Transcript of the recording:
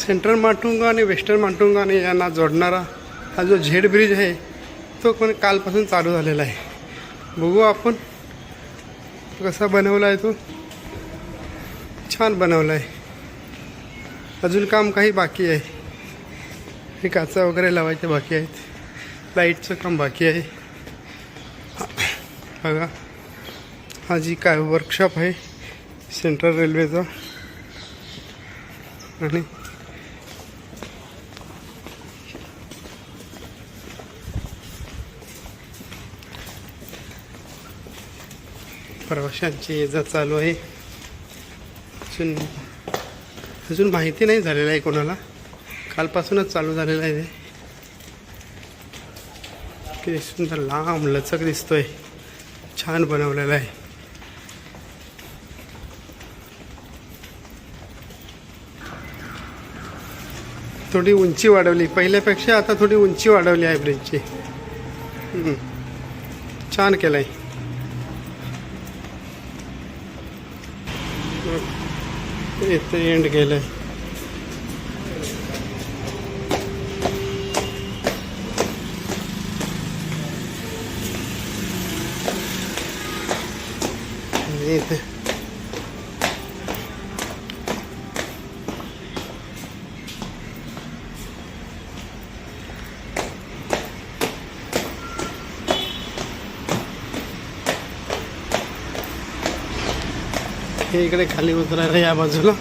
Central Matunga आणि western Matunga आणि यांना जोडणारा हा जो झेड ब्रिज आहे तो पण कालपासून चालू झालेला आहे. बघू आपण कसा बनवला आहे तो. छान बनवला आहे. अजून काम काही बाकी आहे. हे काचा वगैरे लावायचे बाकी आहेत. लाईटचं काम बाकी आहे. बघा. हा जी काय वर्कशॉप आहे सेंट्रल रेल्वेचा आणि प्रवाशांची ये जा चालू आहे. अजून अजून माहिती नाही झालेलं आहे कोणाला. कालपासूनच चालू झालेलं आहे. ते किती सुंदर लांब लचक दिसतोय. छान बनवलेला आहे. थोडी उंची वाढवली. पहिल्यापेक्षा आता थोडी उंची वाढवली आहे ब्रिजची छान केलं आहे ഇത്രയുണ്ടെങ്കിലേ ഇത് हे इकडे खाली उतरायला या बाजूला.